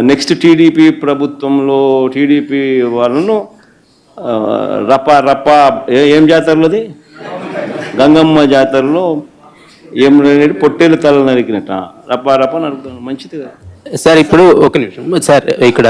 Next TDP ప్రభుత్వంలో TDP వాళ్ళను రప రప ఏ- ఏం జాతరలోది? గంగమ్మ జాతరలో ఏం అనేది పొట్టేలు తల నరికినట్ట రప రప నరుకుతాను మంచిది కదా. సార్ ఇప్పుడు ఒక నిమిషం. సార్ ఇక్కడ